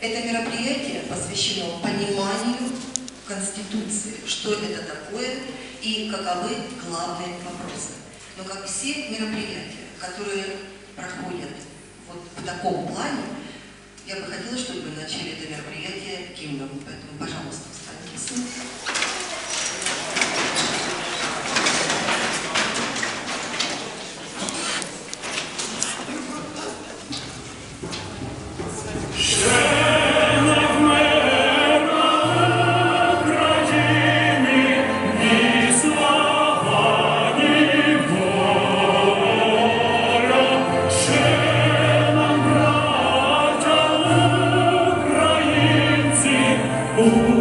Это мероприятие посвящено пониманию Конституции, что это такое и каковы главные вопросы. Но как все мероприятия, которые проходят вот в таком плане, я бы хотела, чтобы вы начали это мероприятие гимном. Поэтому, пожалуйста, встаньте. mim.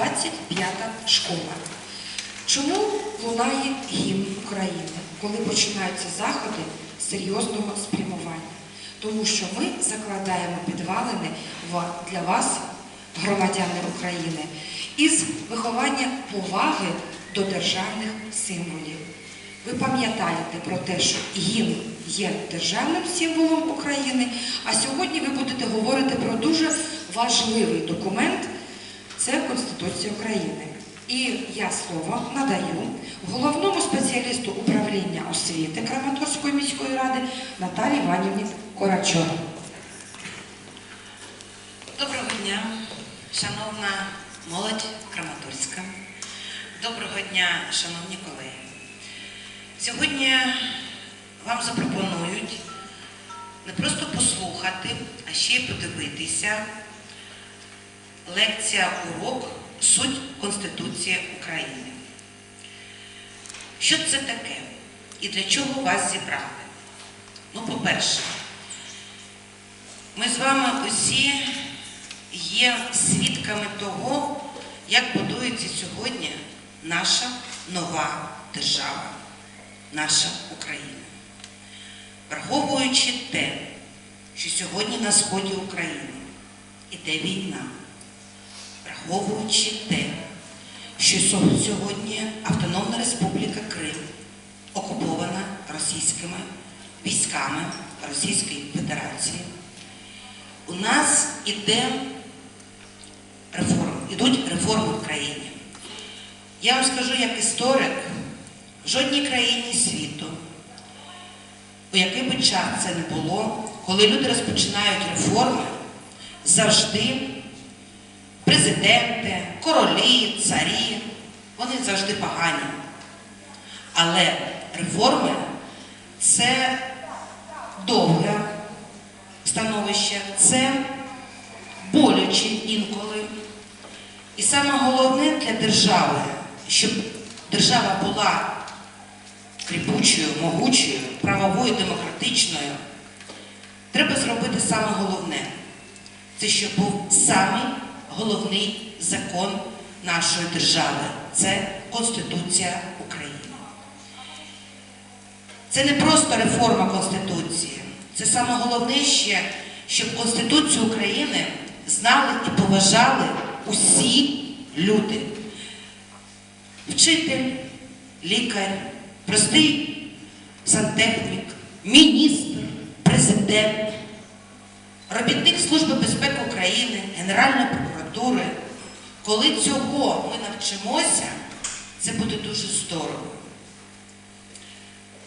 25-та школа. Чому лунає гімн України, коли починаються заходи серйозного спрямування? Тому що ми закладаємо підвалини для вас, громадяни України, із виховання поваги до державних символів. Ви пам'ятаєте про те, що гімн є державним символом України, а сьогодні ви будете говорити про дуже важливий документ це Конституція України. І я слово надаю головному спеціалісту управління освіти Краматорської міської ради Наталії Іванівні Корачор. Доброго дня, шановна молодь Краматорська. Доброго дня, шановні колеги. Сьогодні вам запропонують не просто послухати, а ще й подивитися лекція урок Суть Конституції України. Що це таке і для чого вас зібрали? Ну, по-перше, ми з вами усі є свідками того, як будується сьогодні наша нова держава, наша Україна. Враховуючи те, що сьогодні на сході України іде війна, враховуючи те, що сьогодні Автономна Республіка Крим окупована російськими військами Російської Федерації, у нас іде реформ, ідуть реформи в країні. Я вам скажу як історик, в жодній країні світу, у який би час це не було, коли люди розпочинають реформи, завжди президенти, королі, царі, вони завжди погані. Але реформи це довге становище, це боляче інколи. І саме головне для держави, щоб держава була кріпучою, могучою, правовою, демократичною, треба зробити саме головне. Це щоб був самий головний закон нашої держави. Це Конституція України. Це не просто реформа Конституції. Це саме головне ще, щоб Конституцію України знали і поважали усі люди. Вчитель, лікар, простий сантехнік, міністр, президент, робітник Служби безпеки України, Генеральної прокуратури. Коли цього ми навчимося, це буде дуже здорово.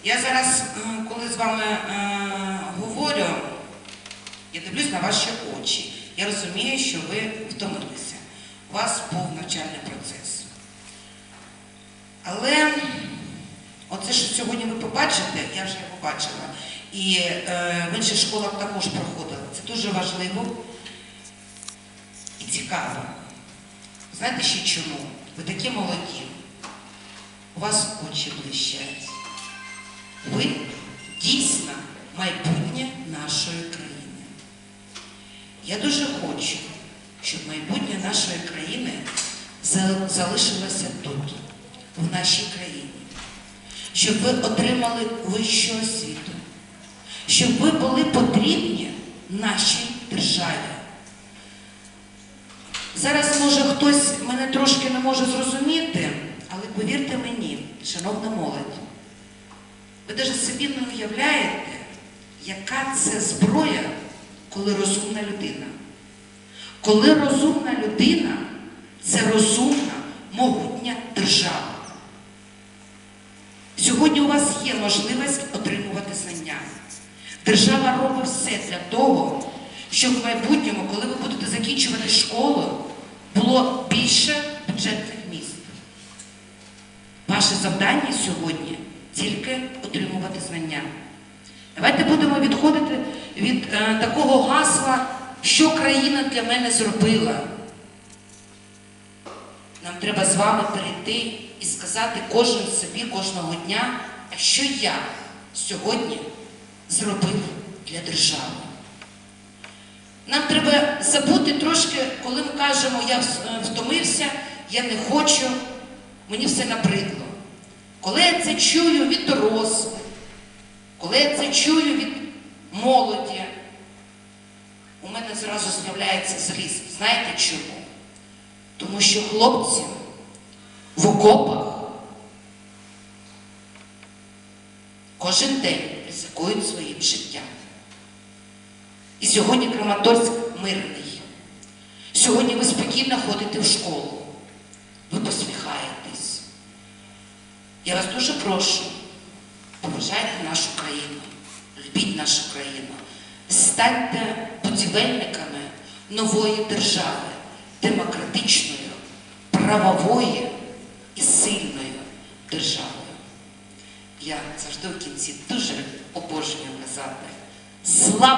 Я зараз, коли з вами е, говорю, я дивлюсь на ваші очі. Я розумію, що ви втомилися. У вас був навчальний процес. Але оце, що сьогодні ви побачите, я вже його бачила. І е, в інших школах також проходила. Це дуже важливо і цікаво. Знаєте ще чому? Ви такі молоді. У вас очі блищать. Ви дійсно майбутнє нашої країни. Я дуже хочу, щоб майбутнє нашої країни залишилося тут, в нашій країні. Щоб ви отримали вищу освіту, щоб ви були потрібні нашій державі. Зараз може хтось мене трошки не може зрозуміти, але повірте мені, шановна молодь, ви навіть собі не уявляєте, яка це зброя, коли розумна людина. Коли розумна людина це розумна, могутня держава. Сьогодні у вас є можливість отримувати знання. Держава робить все для того, щоб в майбутньому, коли ви будете закінчувати школу, було більше бюджетних місць. Ваше завдання сьогодні тільки отримувати знання. Давайте будемо відходити від е, такого гасла, що країна для мене зробила. Нам треба з вами перейти і сказати кожен собі кожного дня, а що я сьогодні зробив для держави. Нам треба забути трошки, коли ми кажемо, я е, втомився, я не хочу, мені все набридло. Коли я це чую від дорослих, коли я це чую від молоді, у мене зразу з'являється злість. Знаєте чому? Тому що хлопці в окопах кожен день ризикують своїм життям. І сьогодні Краматорськ мирний. Сьогодні ви спокійно ходите в школу. Ви посміхаєтесь. Я вас дуже прошу, поважайте нашу країну, любіть нашу країну, станьте будівельниками нової держави, демократичною, правової і сильною державою. Я завжди в кінці дуже обожнюю казати. Слава!